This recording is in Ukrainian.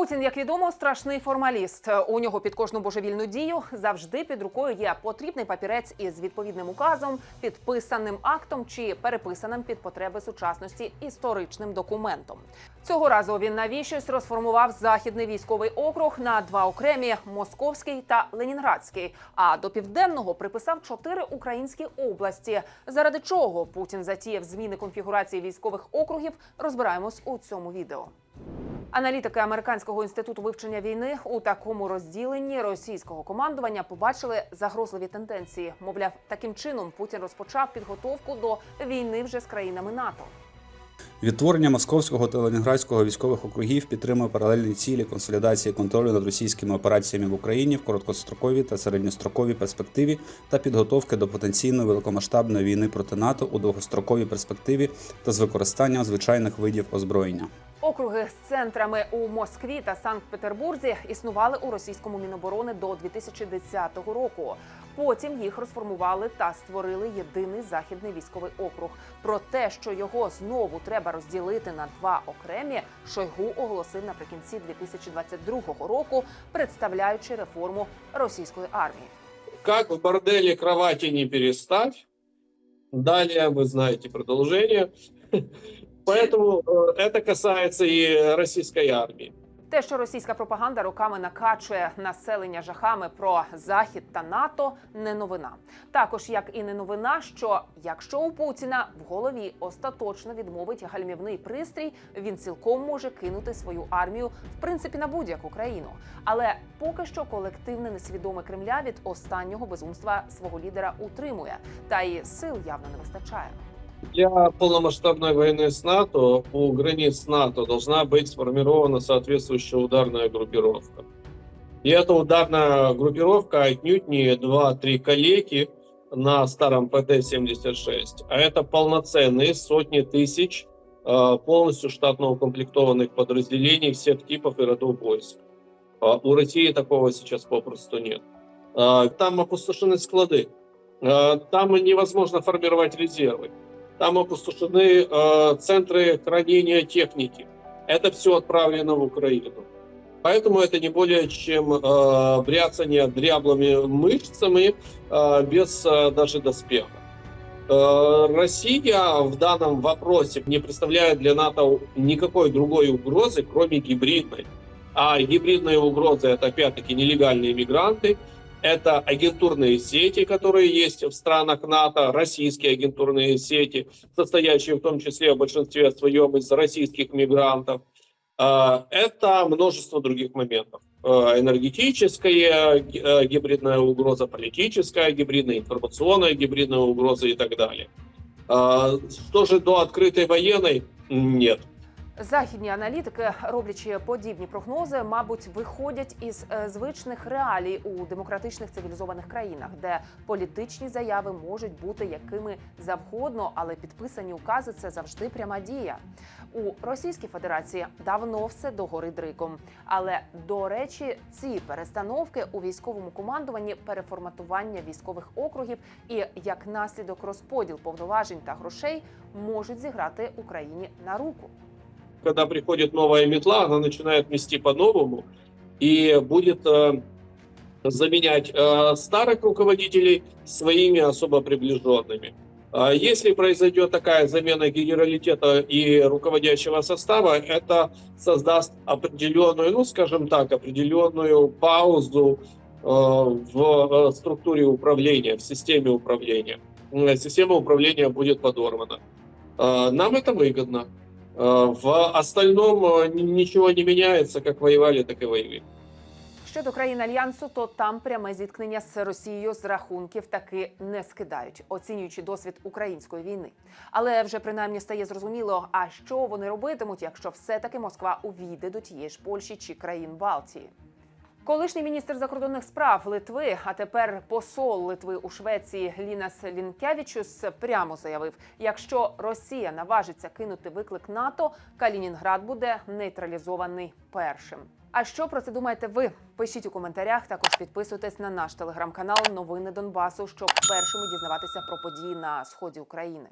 Путін, як відомо, страшний формаліст. У нього під кожну божевільну дію завжди під рукою є потрібний папірець із відповідним указом, підписаним актом чи переписаним під потреби сучасності історичним документом. Цього разу він навіщось розформував західний військовий округ на два окремі московський та ленінградський. А до південного приписав чотири українські області. Заради чого Путін затіяв зміни конфігурації військових округів, розбираємось у цьому відео. Аналітики американського інституту вивчення війни у такому розділенні російського командування побачили загрозливі тенденції. Мовляв, таким чином Путін розпочав підготовку до війни вже з країнами НАТО. Відтворення московського та ленінградського військових округів підтримує паралельні цілі консолідації контролю над російськими операціями в Україні в короткостроковій та середньостроковій перспективі та підготовки до потенційної великомасштабної війни проти НАТО у довгостроковій перспективі та з використанням звичайних видів озброєння. Округи з центрами у Москві та Санкт-Петербурзі існували у російському міноборони до 2010 року. Потім їх розформували та створили єдиний західний військовий округ. Про те, що його знову треба розділити на два окремі, Шойгу оголосив наприкінці 2022 року, представляючи реформу російської армії. Как в борделе кровати не переставь. Далее вы знаете продолжение. Поэтому э, это касается и российской армии. Те, що російська пропаганда роками накачує населення жахами про захід та НАТО, не новина. Також як і не новина, що якщо у Путіна в голові остаточно відмовить гальмівний пристрій, він цілком може кинути свою армію в принципі на будь-яку країну. Але поки що колективне несвідоме Кремля від останнього безумства свого лідера утримує, та й сил явно не вистачає. Для полномасштабной войны с НАТО у границ НАТО должна быть сформирована соответствующая ударная группировка. И эта ударная группировка отнюдь не 2-3 калеки на старом ПТ-76, а это полноценные сотни тысяч э, полностью штатно укомплектованных подразделений всех типов и родов войск. А У России такого сейчас попросту нет. А, Там опустошены склады, А, там невозможно формировать резервы там опустошены э, центры хранения техники. Это все отправлено в Украину. Поэтому это не более чем э, бряцание дряблыми мышцами э, без э, даже доспеха. Э, Россия в данном вопросе не представляет для НАТО никакой другой угрозы, кроме гибридной. А гибридные угрозы это опять-таки нелегальные мигранты, это агентурные сети, которые есть в странах НАТО, российские агентурные сети, состоящие в том числе в большинстве своем из российских мигрантов. А, Это множество других моментов. А, Энергетическая э, гибридная угроза, политическая гибридная, информационная гибридная угроза и так далее. А, Что же до открытой военной? Нет. Західні аналітики, роблячи подібні прогнози, мабуть, виходять із е, звичних реалій у демократичних цивілізованих країнах, де політичні заяви можуть бути якими завгодно, але підписані укази це завжди пряма дія. У Російській Федерації давно все догори дриком. Але до речі, ці перестановки у військовому командуванні, переформатування військових округів і як наслідок розподіл повноважень та грошей можуть зіграти Україні на руку. Когда приходит новая метла, она начинает мести по-новому и будет э, заменять э, старых руководителей своими особо приближенными. А Если произойдет такая замена генералитета и руководящего состава, это создаст определенную, ну скажем так, определенную паузу э, в э, структуре управления, в системе управления. М, Система управления будет подорвана. Э, Нам это выгодно. Э, В остальном нічого ничего не меняется, как воевали, так и воюем. Щодо країн альянсу, то там пряме зіткнення з Росією з рахунків таки не скидають, оцінюючи досвід української війни. Але вже принаймні стає зрозуміло, а що вони робитимуть, якщо все-таки Москва увійде до тієї ж Польщі чи країн Балтії. Колишній міністр закордонних справ Литви, а тепер посол Литви у Швеції Лінас Лінкявічус прямо заявив: якщо Росія наважиться кинути виклик НАТО, Калінінград буде нейтралізований першим. А що про це думаєте ви? Пишіть у коментарях. Також підписуйтесь на наш телеграм-канал Новини Донбасу, щоб першими дізнаватися про події на сході України.